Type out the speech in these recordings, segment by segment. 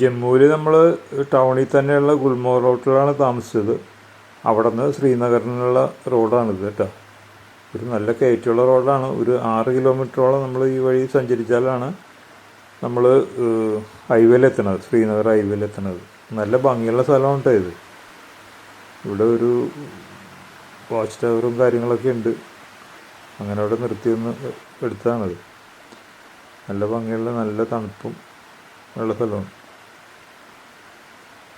ജമ്മുവിൽ നമ്മൾ ടൗണിൽ തന്നെയുള്ള ഗുൽമോ റോട്ടിലാണ് താമസിച്ചത്. അവിടെ നിന്ന് ശ്രീനഗറിനുള്ള റോഡാണിത് കേട്ടോ. ഒരു നല്ല കയറ്റുള്ള റോഡാണ്. ഒരു ആറ് കിലോമീറ്ററോളം നമ്മൾ ഈ വഴി സഞ്ചരിച്ചാലാണ് നമ്മൾ ഹൈവേയിലെത്തണത് ശ്രീനഗർ ഹൈവേയിലെത്തണത്. നല്ല ഭംഗിയുള്ള സ്ഥലമാണ് കേട്ടോ ഇത്. ഇവിടെ ഒരു വാച്ച് ടവറും കാര്യങ്ങളൊക്കെ ഉണ്ട്. അങ്ങനെ അവിടെ നിർത്തിയൊന്ന് എടുത്താണത്. നല്ല ഭംഗിയുള്ള നല്ല തണുപ്പും ഉള്ള സ്ഥലമാണ്.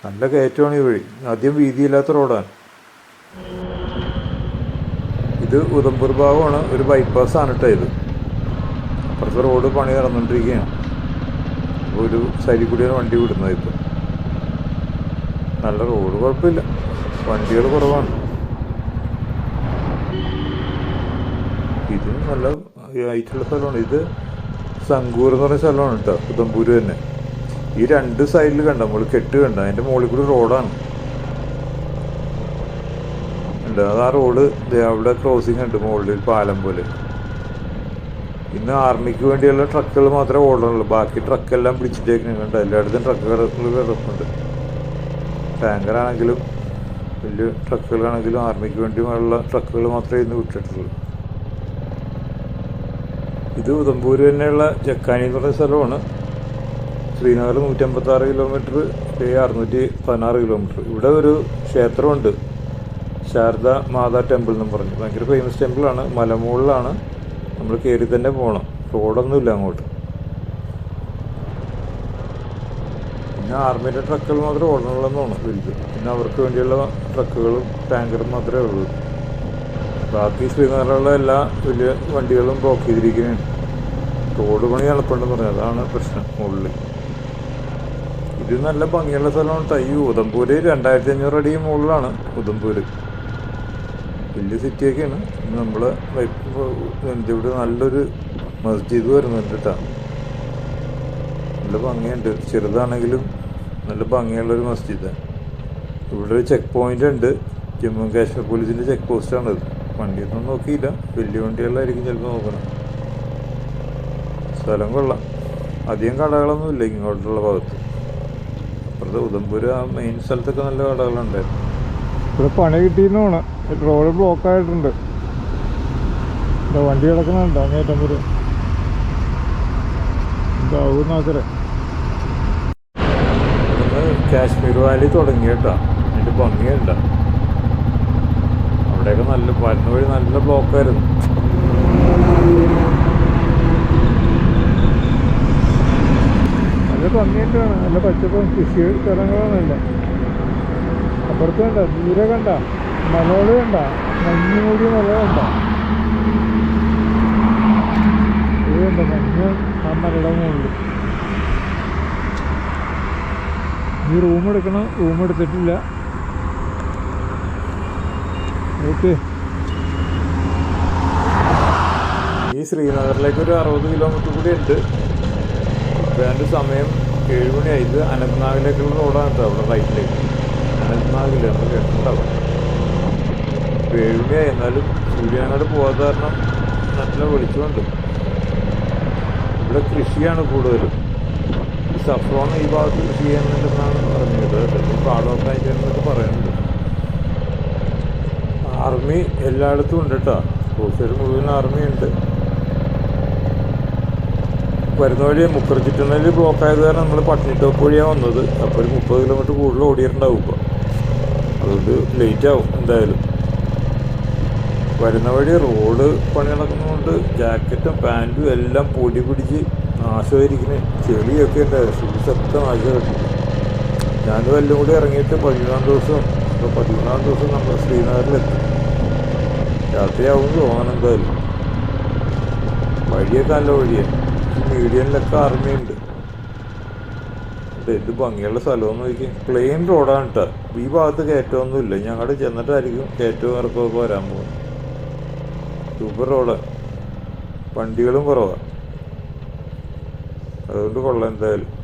നല്ല കയറ്റമാണ് ഈ വഴി. ആദ്യം വീതിയില്ലാത്ത റോഡാണ്. ഇത് ഉദംപൂർ ഭാഗമാണ്. ഒരു ബൈപ്പാസ് ആണ് കേട്ടോ ഇത്. അപ്പുറത്തെ റോഡ് പണി നടന്നുകൊണ്ടിരിക്കുകയാണ് ഒരു സൈഡിൽ കൂടിയാണ് വണ്ടി വിടുന്നത് ഇപ്പം. നല്ല റോഡ് കുഴപ്പമില്ല. വണ്ടികൾ കുറവാണ്. ഇത് നല്ല ഹൈറ്റുള്ള സ്ഥലമാണ്. ഇത് സങ്കൂർ എന്ന് പറഞ്ഞ സ്ഥലമാണ് കേട്ടോ ഉദംപൂർ തന്നെ. ഈ രണ്ട് സൈഡിൽ കണ്ട? നമ്മൾ കെട്ട് കണ്ട? അതിന്റെ മുകളിൽ കൂടി റോഡാണ് ഉണ്ട് അത് ആ റോഡ് അവിടെ ക്രോസിങ് ഉണ്ട് മുകളിൽ പാലം പോലെ. ഇന്ന് ആർമിക്ക് വേണ്ടിയുള്ള ട്രക്കുകൾ മാത്രമേ ഓടുന്നുള്ളൂ ബാക്കി ട്രക്കെല്ലാം പിടിച്ചിട്ടേക്കുന്നുണ്ട് എല്ലായിടത്തും ട്രക്കുകൾ കിടപ്പുണ്ട് ടാങ്കറാണെങ്കിലും വലിയ ട്രക്കുകളാണെങ്കിലും ആർമിക്ക് വേണ്ടിയുള്ള ട്രക്കുകൾ മാത്രമേ ഇന്ന് വിട്ടിട്ടുള്ളൂ. ഇത് ഉദംപൂര് തന്നെയുള്ള ജക്കാനി എന്ന് പറയുന്ന സ്ഥലമാണ്. ശ്രീനഗർ നൂറ്റമ്പത്തി ആറ് കിലോമീറ്റർ അറുന്നൂറ്റി പതിനാറ് കിലോമീറ്റർ ഇവിടെ ഒരു ക്ഷേത്രമുണ്ട്. ശാരദ മാതാ ടെമ്പിൾ എന്നും പറഞ്ഞു. ഭയങ്കര ഫേമസ് ടെമ്പിളാണ് മലമുകളിലാണ് നമ്മൾ കയറി തന്നെ പോകണം റോഡൊന്നുമില്ല അങ്ങോട്ട്. പിന്നെ ആർമിയുടെ ട്രക്കുകൾ മാത്രമേ ഓടണുള്ളെന്നാണ് വലുത് പിന്നെ അവർക്ക് വേണ്ടിയുള്ള ട്രക്കുകളും ടാങ്കറും മാത്രമേ ഉള്ളൂ. ബാക്കി ശ്രീനഗറിലുള്ള എല്ലാ വലിയ വണ്ടികളും ബ്ലോക്ക് ചെയ്തിരിക്കുകയാണ് റോഡ് പണി എളുപ്പമുണ്ടെന്ന് പറഞ്ഞു. അതാണ് പ്രശ്നം മുകളിൽ ഇത് നല്ല ഭംഗിയുള്ള സ്ഥലമാണ് തൈ ഉദംപൂര് രണ്ടായിരത്തി അഞ്ഞൂറ് അടി മുകളിലാണ് ഉദംപൂര്. വലിയ സിറ്റിയൊക്കെയാണ് നമ്മൾ ഇവിടെ നല്ലൊരു മസ്ജിദ് വരുന്നുണ്ട് കേട്ടോ നല്ല ഭംഗിയുണ്ട്. ചെറുതാണെങ്കിലും നല്ല ഭംഗിയുള്ളൊരു മസ്ജിദ്. ഇവിടെ ഒരു ചെക്ക് പോയിന്റ് ഉണ്ട്. ജമ്മു കാശ്മീർ പോലീസിന്റെ ചെക്ക് പോസ്റ്റാണ് ഇത് വണ്ടിയൊന്നും നോക്കിയില്ല. വലിയ വണ്ടികളായിരിക്കും ചിലപ്പോൾ നോക്കണം. സ്ഥലം കൊള്ളാം. അധികം കടകളൊന്നും ഇല്ല ഇങ്ങോട്ടുള്ള ഭാഗത്ത്. അപ്പുറത്തെ ഉദംപൂർ ആ മെയിൻ സ്ഥലത്തൊക്കെ നല്ല കടകളുണ്ടായിരുന്നു ഇവിടെ പണി കിട്ടിയെന്നാണ്. റോഡ് ബ്ലോക്ക് ആയിട്ടുണ്ട്. വണ്ടി കിടക്കുന്നുണ്ടോ. അങ്ങേറ്റം വരെ. നോക്കരെ ഇന്ന് കാശ്മീർ വാലി തുടങ്ങി കേട്ടോ. അതിന്റെ ഭംഗിയുണ്ട. അവിടെയൊക്കെ നല്ല വരുന്ന വഴി നല്ല ബ്ലോക്കായിരുന്നു നല്ല ഭംഗിയായിട്ടാണ് നല്ല പച്ചപ്പും കൃഷി സ്ഥലങ്ങളാണല്ല അപ്പുറത്ത് കണ്ട? ദൂരെ കണ്ട? മലകൾ കണ്ട? മഞ്ഞ് മൂടിയ മല കണ്ട? ഇത് മഞ്ഞ് ആ മലയുടെ ഈ റൂം എടുക്കണം. റൂം എടുത്തിട്ടില്ല. ഓക്കെ ഈ ശ്രീനഗറിലേക്ക് ഒരു അറുപത് കിലോമീറ്റർ കൂടി ഉണ്ട്. ഇപ്പം സമയം ഏഴ് മണിയായി ഇത് അനന്ത്നാഗിലേക്കുള്ള റോഡാണ് കേട്ടോ അവിടെ റൈറ്റിലേക്ക് അനന്ത്നാഗിൽ നമ്മൾ കേട്ടിട്ടുണ്ടാവും. ഇപ്പോൾ ഏഴ് മണിയായി എന്നാലും പോവാൻ പോകാത്ത കാരണം നല്ല വെളിച്ചമുണ്ട്. ഇവിടെ കൃഷിയാണ് കൂടുതലും. ഈ സഫ്രോൺ ഈ ഭാഗത്ത് കൃഷി ചെയ്യുന്നുണ്ടെന്നാണ് പറഞ്ഞത് കേട്ടോ. പാടമൊക്കെ അതിന്റെ പറയുന്നുണ്ട്. ആർമി എല്ലായിടത്തും ഉണ്ട് കേട്ടോ. റോഡ് മുഴുവൻ ആർമി ഉണ്ട്. വരുന്ന വഴി മുക്കർച്ചിട്ടുണ്ണൽ ബ്ലോക്ക് ആയത് കാരണം നമ്മൾ പട്ടിണി ടോപ്പ് വഴിയാണ് വന്നത്. അപ്പോൾ ഒരു മുപ്പത് കിലോമീറ്റർ കൂടുതൽ ഓടിയിട്ടുണ്ടാവും ഇപ്പോൾ അതുകൊണ്ട് ലേറ്റ് ആവും എന്തായാലും. വരുന്ന വഴി റോഡ് പണി നടക്കുന്നതുകൊണ്ട് ജാക്കറ്റും പാന്റും എല്ലാം പൊടി പിടിച്ച് നാശമായിരിക്കുന്നത് ചെളിയൊക്കെ ഉണ്ട് ഷൂസൊക്കെ നാശമായിട്ട്. ഞാനും എല്ലാം കൂടി ഇറങ്ങിയിട്ട് പതിമൂന്നാം ദിവസം. പതിമൂന്നാം ദിവസം നമ്മൾ ശ്രീനഗറിലെത്തും. രാത്രിയാവും തോന്നണം എന്തായാലും. വഴിയൊക്കെ നല്ല വഴിയാണ് മീഡിയനിലൊക്കെ ആർമിയുണ്ട്. ഇത് എന്ത് ഭംഗിയുള്ള സ്ഥലമെന്ന് നോക്കി. പ്ലെയിൻ റോഡാണ് കേട്ടോ ഈ ഭാഗത്ത് കയറ്റമൊന്നുമില്ല. ഞങ്ങളുടെ ചെന്നിട്ടായിരിക്കും കയറ്റവും ഇറക്കമൊക്കെ വരാൻ പോകുന്നത്. സൂപ്പർ റോഡാണ് വണ്ടികളും കുറവാണ് അതുകൊണ്ട് കൊള്ളാം എന്തായാലും.